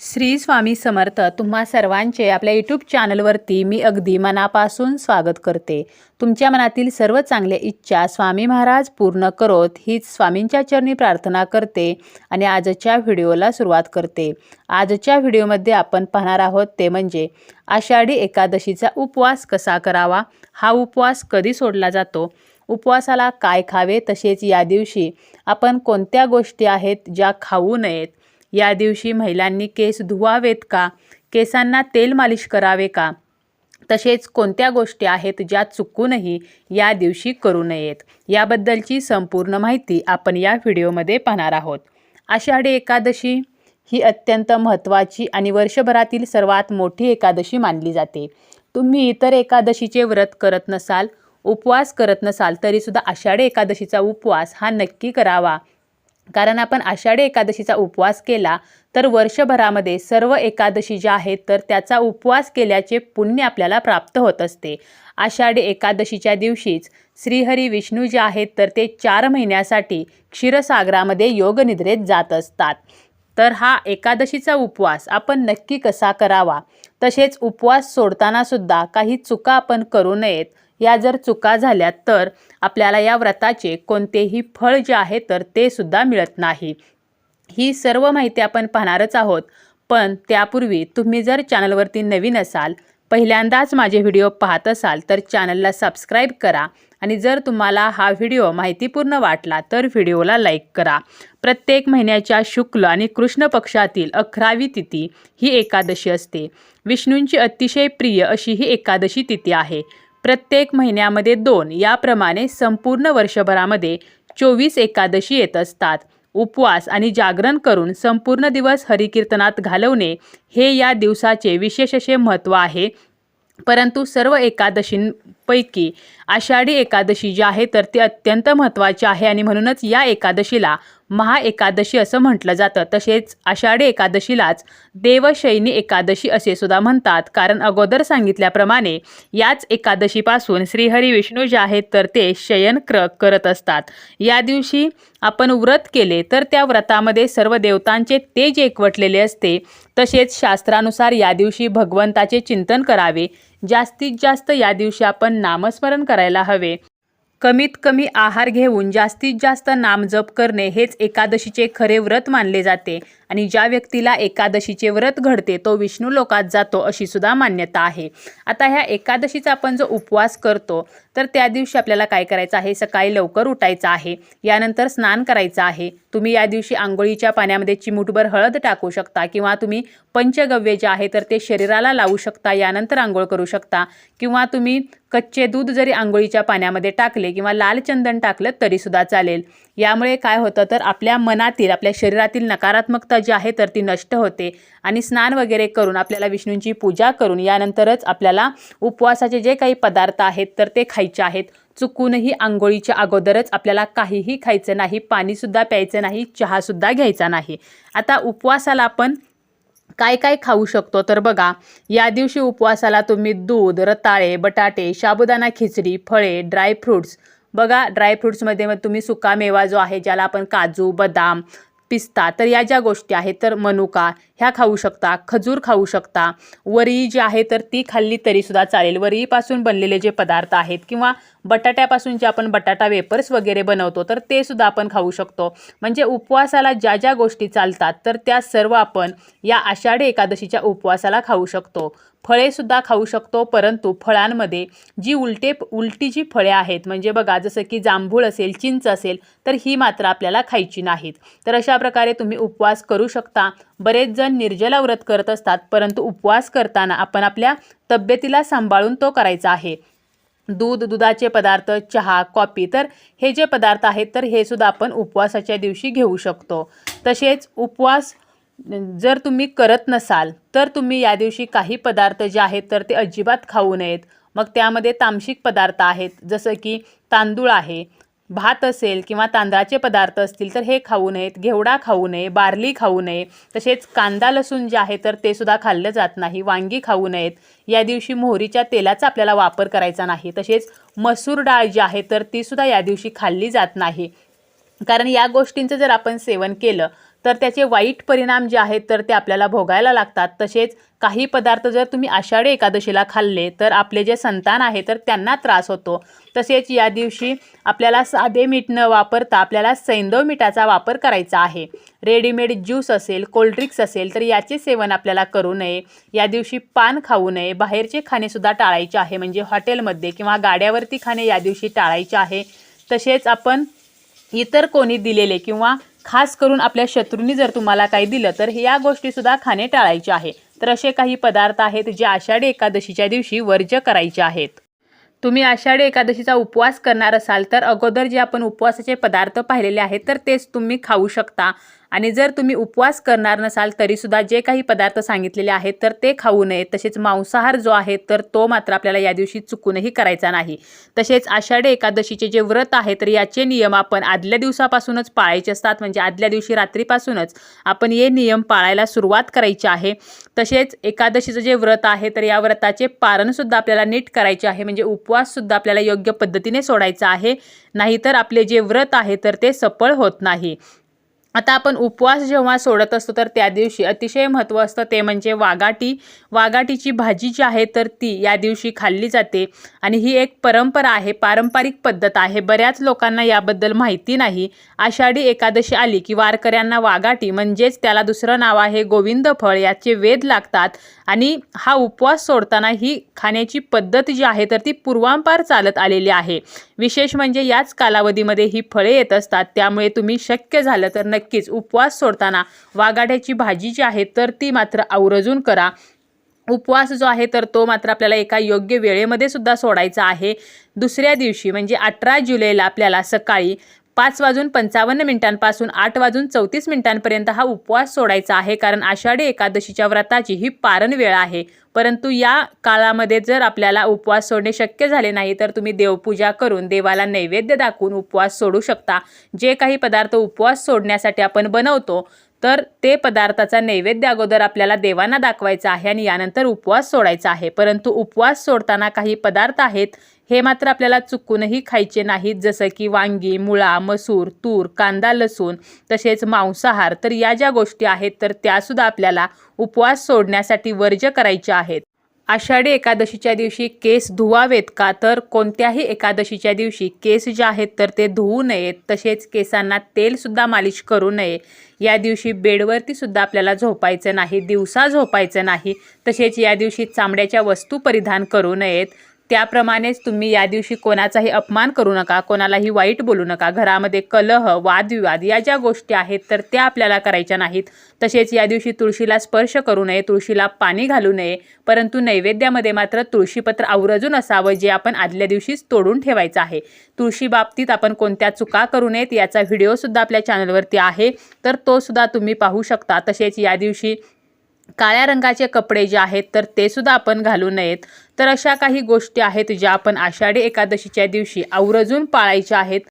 श्री स्वामी समर्थ तुम्हा सर्वांचे आपल्या यूट्यूब चॅनलवरती मी अगदी मनापासून स्वागत करते. तुमच्या मनातील सर्व चांगल्या इच्छा स्वामी महाराज पूर्ण करोत हीच स्वामींच्या चरणी प्रार्थना करते आणि आजच्या व्हिडिओला सुरुवात करते. आजच्या व्हिडिओमध्ये आपण पाहणार आहोत ते म्हणजे आषाढी एकादशीचा उपवास कसा करावा? हा उपवास कधी सोडला जातो? उपवासाला काय खावे? तसेच या दिवशी आपण कोणत्या गोष्टी आहेत ज्या खाऊ नयेत? या दिवशी महिलांनी केस धुवावेत का? केसांना तेल मालिश करावे का? तसेच कोणत्या गोष्टी आहेत ज्या चुकूनही या दिवशी करू नयेत? याबद्दलची संपूर्ण माहिती आपण या व्हिडिओमध्ये पाहणार आहोत. आषाढी एकादशी ही अत्यंत महत्त्वाची आणि वर्षभरातील सर्वात मोठी एकादशी मानली जाते. तुम्ही इतर एकादशीचे व्रत करत नसाल उपवास करत नसाल तरीसुद्धा आषाढी एकादशीचा उपवास हा नक्की करावा. कारण आपण आषाढी एकादशीचा उपवास केला तर वर्षभरामध्ये सर्व एकादशी ज्या आहेत तर त्याचा उपवास केल्याचे पुण्य आपल्याला प्राप्त होत असते. आषाढी एकादशीच्या दिवशीच श्रीहरी विष्णू जे आहेत तर ते चार महिन्यासाठी क्षीरसागरामध्ये योगनिद्रेत जात असतात. तर हा एकादशीचा उपवास आपण नक्की कसा करावा? तसेच उपवास सोडताना सुद्धा काही चुका आपण करू नयेत. या जर चुका झाल्या तर आपल्याला या व्रताचे कोणतेही फळ जे आहे तर ते सुद्धा मिळत नाही. ही सर्व माहिती आपण पाहणारच आहोत. पण त्यापूर्वी तुम्ही जर चॅनलवरती नवीन असाल पहिल्यांदाच माझे व्हिडिओ पाहत असाल तर चॅनलला सबस्क्राईब करा आणि जर तुम्हाला हा व्हिडिओ माहितीपूर्ण वाटला तर व्हिडिओला लाईक करा. प्रत्येक महिन्याच्या शुक्ल आणि कृष्ण पक्षातील अकरावी तिथी ही एकादशी असते. विष्णूंची अतिशय प्रिय अशी ही एकादशी तिथी आहे. प्रत्येक महिन्यामध्ये दोन याप्रमाणे संपूर्ण वर्षभरामध्ये चोवीस एकादशी येत असतात. उपवास आणि जागरण करून संपूर्ण दिवस हरिकीर्तनात घालवणे हे या दिवसाचे विशेष असे महत्त्व आहे. परंतु सर्व एकादशीं पैकी आषाढी एकादशी जी आहे तर ती अत्यंत महत्त्वाची आहे आणि म्हणूनच या एकादशीला महा एकादशी असं म्हटलं जातं. तसेच आषाढी एकादशीलाच देवशैनी एकादशी असे सुद्धा म्हणतात. कारण अगोदर सांगितल्याप्रमाणे याच एकादशीपासून श्रीहरी विष्णू जे आहेत तर ते शयन क्र करत असतात. या दिवशी आपण व्रत केले तर त्या व्रतामध्ये सर्व देवतांचे तेज एकवटलेले असते. तसेच शास्त्रानुसार या दिवशी भगवंताचे चिंतन करावे. जास्तीत जास्त या दिवशी आपण नामस्मरण करायला हवे. कमीत कमी आहार घेऊन जास्तीत जास्त नामजप करणे हेच एकादशीचे खरे व्रत मानले जाते. आणि ज्या व्यक्तीला एकादशीचे व्रत घडते तो विष्णू लोकात जातो अशी सुद्धा मान्यता आहे. आता ह्या एकादशीचा आपण जो उपवास करतो तर त्या दिवशी आपल्याला काय करायचं आहे? सकाळी लवकर उठायचं आहे. यानंतर स्नान करायचं आहे. तुम्ही या दिवशी आंघोळीच्या पाण्यामध्ये चिमूटभर हळद टाकू शकता किंवा तुम्ही पंचगव्य जे आहे तर ते शरीराला लावू शकता यानंतर आंघोळ करू शकता. किंवा तुम्ही कच्चे दूध जरी आंघोळीच्या पाण्यामध्ये टाकले किंवा लाल चंदन टाकलं तरीसुद्धा चालेल. यामुळे काय होतं तर आपल्या मनातील आपल्या शरीरातील नकारात्मकता जी आहे तर ती नष्ट होते. आणि स्नान वगैरे करून आपल्याला विष्णूंची पूजा करून यानंतरच आपल्याला उपवासाचे जे काही पदार्थ आहेत तर ते खायचे आहेत. चुकूनही आंघोळीच्या अगोदरच आपल्याला काहीही खायचं नाही पाणीसुद्धा प्यायचं नाही चहासुद्धा घ्यायचा नाही. आता उपवासाला आपण काय काय खाऊ शकतो? तर बघा या दिवशी उपवासाला तुम्ही दूध रताळे बटाटे साबुदाणा खिचडी फळे ड्रायफ्रूट्स बघा ड्रायफ्रूट्समध्ये मग तुम्ही सुकामेवा जो आहे ज्याला आपण काजू बदाम पिस्ता तर या ज्या गोष्टी आहेत तर मनुका ह्या खाऊ शकता खजूर खाऊ शकता. वरी जी आहे तर ती खाल्ली तरीसुद्धा चालेल. वरीपासून बनलेले जे पदार्थ आहेत किंवा बटाट्यापासून जे आपण बटाटा वेपर्स वगैरे बनवतो तर ते सुद्धा आपण खाऊ शकतो. म्हणजे उपवासाला ज्या ज्या गोष्टी चालतात तर त्या सर्व आपण या आषाढी एकादशीच्या उपवासाला खाऊ शकतो. फळेसुद्धा खाऊ शकतो परंतु फळांमध्ये जी उलटे उलटी जी फळे आहेत म्हणजे बघा जसं की जांभूळ असेल चिंच असेल तर ही मात्र आपल्याला खायची नाहीत. तर अशा प्रकारे तुम्ही उपवास करू शकता. बरेच जण निर्जला व्रत करत असतात परंतु उपवास करताना आपण आपल्या तब्येतीला सांभाळून तो करायचा आहे. दूध दुधाचे पदार्थ चहा कॉफी तर हे जे पदार्थ आहेत तर हे सुद्धा आपण उपवासाच्या दिवशी घेऊ शकतो. तसेच उपवास जर तुम्ही करत नसाल तर तुम्ही या दिवशी काही पदार्थ जे आहेत तर ते अजिबात खाऊ नयेत. मग त्यामध्ये तामसिक पदार्थ आहेत जसं की तांदूळ आहे भात असेल किंवा तांदळाचे पदार्थ असतील तर हे खाऊ नयेत घेवडा खाऊ नये बार्ली खाऊ नये तसेच कांदा लसूण जे आहे तर ते सुद्धा खाल्लं जात नाही वांगी खाऊ नयेत. या दिवशी मोहरीच्या तेलाचा आपल्याला वापर करायचा नाही तसेच मसूर डाळ जी आहे तर ती सुद्धा या दिवशी खाल्ली जात नाही. कारण या गोष्टींचं जर आपण सेवन केलं तर त्याचे वाईट परिणाम जे आहेत तर ते आपल्याला भोगायला लागतात. तसेच काही पदार्थ जर तुम्ही आषाढी एकादशीला खाल्ले तर आपले जे संतान आहे तर त्यांना त्रास होतो. तसेच या दिवशी आपल्याला साधे मीठ न वापरता आपल्याला सैंदव मिठाचा वापर करायचा आहे. रेडीमेड ज्यूस असेल कोल्ड्रिंक्स असेल तर याचे सेवन आपल्याला करू नये. या दिवशी पान खाऊ नये. बाहेरचे खाणेसुद्धा टाळायचे आहे म्हणजे हॉटेलमध्ये किंवा गाड्यावरती खाणे या दिवशी टाळायचे आहे. तसेच आपण इतर कोणी दिलेले किंवा खास करून आपल्या शत्रूंनी जर तुम्हाला काही दिलं तर या गोष्टीसुद्धा खाणे टाळायचे आहे. तर असे काही पदार्थ आहेत जे आषाढी एकादशीच्या दिवशी वर्ज्य करायचे आहेत. तुम्ही आषाढी एकादशीचा उपवास करणार असाल तर अगोदर जे आपण उपवासाचे पदार्थ पाहिलेले आहेत तर तेच तुम्ही खाऊ शकता. आणि जर तुम्ही उपवास करणार नसाल तरीसुद्धा जे काही पदार्थ सांगितलेले आहेत तर ते खाऊ नये. तसेच मांसाहार जो आहे तर तो मात्र आपल्याला या दिवशी चुकूनही करायचा नाही. तसेच आषाढी एकादशीचे जे व्रत आहे तर याचे नियम आपण आदल्या दिवसापासूनच पाळायचे असतात. म्हणजे आदल्या दिवशी रात्रीपासूनच आपण हे नियम पाळायला सुरुवात करायची आहे. तसेच एकादशीचं जे व्रत आहे तर या व्रताचे पारणसुद्धा आपल्याला नीट करायचे आहे. म्हणजे उपवाससुद्धा आपल्याला योग्य पद्धतीने सोडायचा आहे. नाहीतर आपले जे व्रत आहे तर ते सफळ होत नाही. आता आपण उपवास जेव्हा सोडत असतो तर त्या दिवशी अतिशय महत्त्व असतं. ते म्हणजे वाघाटी वाघाटीची भाजी जी आहे तर ती या दिवशी खाल्ली जाते. आणि ही एक परंपरा आहे पारंपरिक पद्धत आहे. बऱ्याच लोकांना याबद्दल माहिती नाही. आषाढी एकादशी आली की वारकऱ्यांना वाघाटी म्हणजेच त्याला दुसरं नाव आहे गोविंद फळ याचे वेद लागतात. आणि हा उपवास सोडताना ही खाण्याची पद्धत जी आहे तर ती पूर्वांपार चालत आलेली आहे. विशेष म्हणजे याच कालावधीमध्ये ही फळे येत असतात. त्यामुळे तुम्ही शक्य झालं तर नक्कीच उपवास सोडताना. वाघाड्याची भाजी जी आहे तर ती मात्र आवर्जून करा. उपवास जो आहे तर तो मात्र आपल्याला एका योग्य वेळेमध्ये सुद्धा सोडायचा आहे. दुसऱ्या दिवशी म्हणजे अठरा जुलैला आपल्याला सकाळी पाच वाजून पंचावन्न मिनिटांपासून आठ वाजून चौतीस मिनिटांपर्यंत हा उपवास सोडायचा आहे कारण आषाढी एकादशीच्या व्रताची ही पारण वेळ आहे. परंतु या काळामध्ये जर आपल्याला उपवास सोडणे शक्य झाले नाही तर तुम्ही देवपूजा करून देवाला नैवेद्य दाखवून उपवास सोडू शकता. जे काही पदार्थ उपवास सोडण्यासाठी आपण बनवतो तर ते पदार्थाचा नैवेद्य अगोदर आपल्याला देवांना दाखवायचा आहे आणि यानंतर उपवास सोडायचा आहे. परंतु उपवास सोडताना काही पदार्थ आहेत हे मात्र आपल्याला चुकूनही खायचे नाहीत जसं की वांगी मुळा मसूर तूर कांदा लसूण तसेच मांसाहार. तर या ज्या गोष्टी आहेत तर त्यासुद्धा आपल्याला उपवास सोडण्यासाठी वर्ज्य करायच्या आहेत. आषाढी एकादशीच्या दिवशी केस धुवावेत का? तर कोणत्याही एकादशीच्या दिवशी केस जे आहेत तर ते धुवू नयेत. तसेच केसांना तेलसुद्धा मालिश करू नये. या दिवशी बेडवरती सुद्धा आपल्याला झोपायचं नाही दिवसा झोपायचं नाही. तसेच या दिवशी चामड्याच्या वस्तू परिधान करू नयेत. त्याप्रमाणेच तुम्ही या दिवशी कोणाचाही अपमान करू नका कोणालाही वाईट बोलू नका. घरामध्ये कलह वादविवाद या ज्या गोष्टी आहेत तर त्या आपल्याला करायच्या नाहीत. तसेच या दिवशी तुळशीला स्पर्श करू नये तुळशीला पाणी घालू नये परंतु नैवेद्यामध्ये मात्र तुळशीपत्र आवर्जून असावं जे आपण आदल्या दिवशीच तोडून ठेवायचं आहे. तुळशी बाबतीत आपण कोणत्या चुका करू नयेत याचा व्हिडिओसुद्धा आपल्या चॅनलवरती आहे तर तोसुद्धा तुम्ही पाहू शकता. तसेच या दिवशी काळ्या रंगाचे कपडे जे आहेत तर ते सुद्धा आपण घालू नयेत. तर अशा काही गोष्टी आहेत ज्या आपण आषाढी एकादशीच्या दिवशी आवर्जून पाळायच्या आहेत.